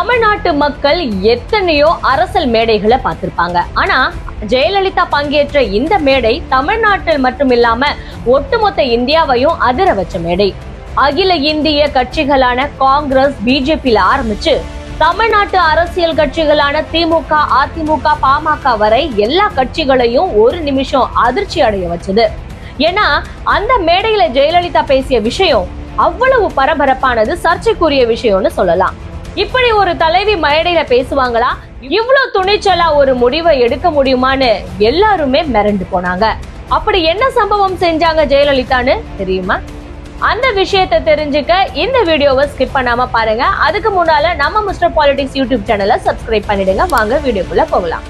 தமிழ்நாட்டு மக்கள் எத்தனையோ அரசல் மேடைகளை பார்த்திருப்பாங்க. ஆனா ஜெயலலிதா பங்கேற்ற இந்த மேடை தமிழ்நாட்டில் மட்டும் இல்லாம ஒட்டுமொத்த இந்தியாவையும் அதிர வச்ச மேடை. அகில இந்திய கட்சிகளான காங்கிரஸ் பிஜேபியில ஆரம்பிச்சு தமிழ்நாட்டு அரசியல் கட்சிகளான திமுக அதிமுக பாமக வரை எல்லா கட்சிகளையும் ஒரு நிமிஷம் அதிர்ச்சி அடைய வச்சது. ஏன்னா அந்த மேடையில ஜெயலலிதா பேசிய விஷயம் அவ்வளவு பரபரப்பானது சர்ச்சைக்குரிய விஷயம்னு சொல்லலாம். இப்படி ஒரு தலைவி மேடையில பேசுவாங்களா? இவ்வளவு துணிச்சலா ஒரு முடிவை எடுக்க முடியுமான்னு எல்லாருமே மிரண்டு போனாங்க. அப்படி என்ன சம்பவம் செஞ்சாங்க ஜெயலலிதான்னு தெரியுமா? அந்த விஷயத்தை தெரிஞ்சுக்க இந்த வீடியோவை ஸ்கிப் பண்ணாம பாருங்க. அதுக்கு முன்னால நம்ம மிஸ்டர் பாலிடிக்ஸ் யூடியூப் சேனலை சப்ஸ்கிரைப் பண்ணிடுங்க. வாங்க வீடியோக்குள்ள போகலாம்.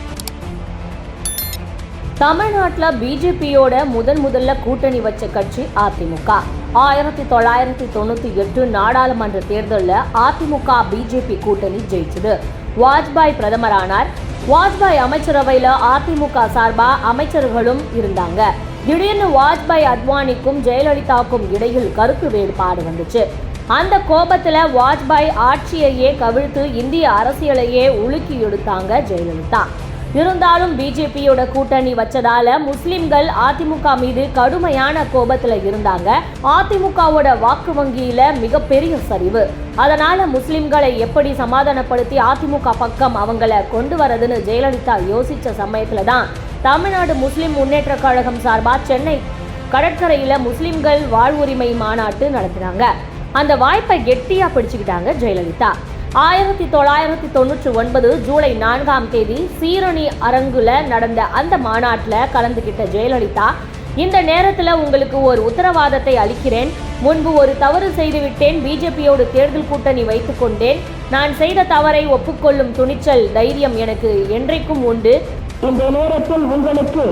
தமிழ்நாட்டில் பிஜேபியோட முதன் முதல்ல கூட்டணி வச்ச கட்சி அதிமுக ஆயிரத்தி தொள்ளாயிரத்தி தொண்ணூற்றி எட்டு நாடாளுமன்ற தேர்தலில் அதிமுக பிஜேபி கூட்டணி ஜெயிச்சது. வாஜ்பாய் பிரதமரானார். வாஜ்பாய் அமைச்சரவையில் அதிமுக சார்பாக அமைச்சர்களும் இருந்தாங்க. திடீர்னு வாஜ்பாய் அத்வானிக்கும் ஜெயலலிதாவுக்கும் இடையில் கருத்து வேறுபாடு வந்துச்சு. அந்த கோபத்தில் வாஜ்பாய் ஆட்சியையே கவிழ்த்து இந்திய அரசியலையே உலுக்கி எடுத்தாங்க ஜெயலலிதா. இருந்தாலும் பிஜேபியோட கூட்டணி வச்சதால முஸ்லிம்கள் அதிமுக மீது கடுமையான கோபத்துல இருந்தாங்க. அதிமுகவோட வாக்கு வங்கியில மிகப்பெரிய சரிவு. அதனால முஸ்லிம்களை எப்படி சமாதானப்படுத்தி அதிமுக பக்கம் அவங்கள கொண்டு வரதுன்னு ஜெயலலிதா யோசிச்ச சமயத்துல தான் தமிழ்நாடு முஸ்லிம் முன்னேற்ற கழகம் சார்பா சென்னை கடற்கரையில முஸ்லிம்கள் வாழ்வுரிமை மாநாட்டு நடத்தினாங்க. அந்த வாய்ப்பை கெட்டியா பிடிச்சுக்கிட்டாங்க ஜெயலலிதா. ஆயிரத்தி தொள்ளாயிரத்தி தொண்ணூற்றி ஒன்பது ஜூலை நான்காம் தேதி சீரணி அரங்குல நடந்த அந்த மாநாட்டில் கலந்துகிட்ட ஜெயலலிதா இந்த நேரத்தில் உங்களுக்கு ஒரு உத்தரவாதத்தை அளிக்கிறேன். முன்பு ஒரு தவறு செய்துவிட்டேன். பிஜேபியோடு தேர்தல் கூட்டணி வைத்துக் கொண்டேன். நான் செய்த தவறை ஒப்புக்கொள்ளும் துணிச்சல் தைரியம் எனக்கு என்றைக்கும் உண்டு. இந்த நேரத்தில் உங்களுக்கு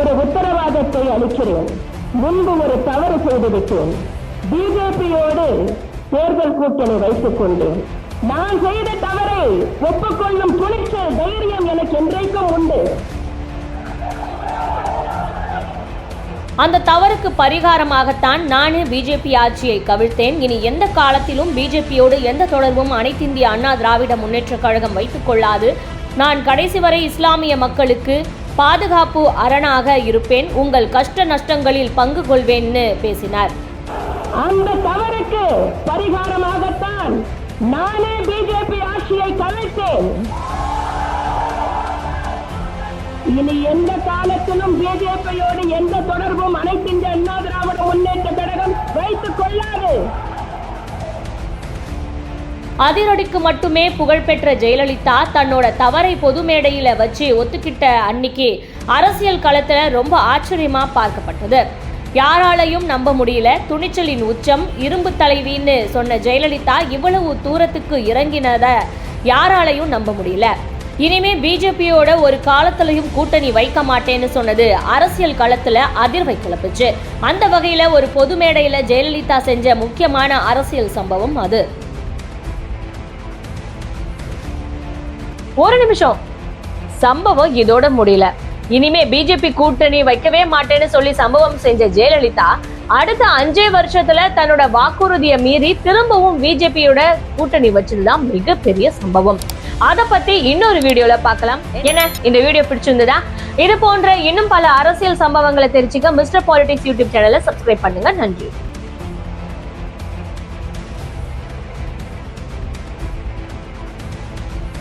ஒரு உத்தரவாதத்தை அளிக்கிறேன். முன்பு ஒரு தவறு செய்துவிட்டேன். பிஜேபியோடு தேர்தல் கூட்டணி வைத்துக் கொண்டேன். நான் செய்த தவறை ஒப்புக்கொள்ளும் துணிச்சல் தைரியம் எனக்கு என்றைக்கும் உண்டு. அந்த தவறுக்கு பரிகாரமாகத்தான் நானே பிஜேபி ஆட்சியை கவிழ்த்தேன். இனி எந்த காலத்திலும் பிஜேபியோடு எந்த தொடர்பும் அனைத்திந்திய அண்ணா திராவிட முன்னேற்றக் கழகம் வைத்துக் கொள்ளாது. நான் கடைசி வரை இஸ்லாமிய மக்களுக்கு பாதுகாப்பு அரணாக இருப்பேன். உங்கள் கஷ்ட நஷ்டங்களில் பங்கு கொள்வேன்னு பேசினார். அந்த தவறுக்கு பரிகாரமாகத்தான் நானே பிஜேபி ஆட்சியை கவிழ்த்தேன் இனி எந்த காலத்திலும் பிஜேபியோடு எந்த தொடர்பும் அனைத்து இந்திய அண்ணா திராவிட முன்னேற்ற கழகம் வைத்துக் கொள்ளாது. அதிரடிக்கு மட்டுமே புகழ்பெற்ற ஜெயலலிதா தன்னோட தவறை பொது மேடையில வச்சு ஒத்துக்கிட்ட அன்னைக்கு அரசியல் களத்துல ரொம்ப ஆச்சரியமா பார்க்கப்பட்டது. யாராலையும் நம்ப முடியல. துணிச்சலின் உச்சம் இரும்பு தலைவின்னு சொன்ன ஜெயலலிதா இவ்வளவு தூரத்துக்கு இறங்கினத யாராலையும் நம்ப முடியல. இனிமே பிஜேபியோட ஒரு காலத்திலையும் கூட்டணி வைக்க மாட்டேன்னு சொன்னது அரசியல் களத்துல அதிர்வை கிளப்புச்சு. அந்த வகையில ஒரு பொது மேடையில ஜெயலலிதா செஞ்ச முக்கியமான அரசியல் சம்பவம் அது. ஒரு நிமிஷம். சம்பவம் இதோட முடியல. இனிமே பிஜேபி கூட்டணி வைக்கவே மாட்டேன்னு சொல்லி சம்பவம் செஞ்ச ஜெயலலிதா அடுத்த அஞ்சே வருஷத்துல தன்னோட வாக்குறுதியை மீறி திரும்பவும் பிஜேபியோட கூட்டணி வச்சதுதான் மிகப்பெரிய சம்பவம். அத பத்தி இன்னொரு வீடியோல பார்க்கலாம். என்ன? இந்த வீடியோ பிடிச்சிருந்ததா? இது போன்ற இன்னும் பல அரசியல் சம்பவங்களை தெரிஞ்சுக்க மிஸ்டர் பாலிடிக்ஸ் யூடியூப் சேனலை சப்ஸ்கிரைப் பண்ணுங்க. நன்றி.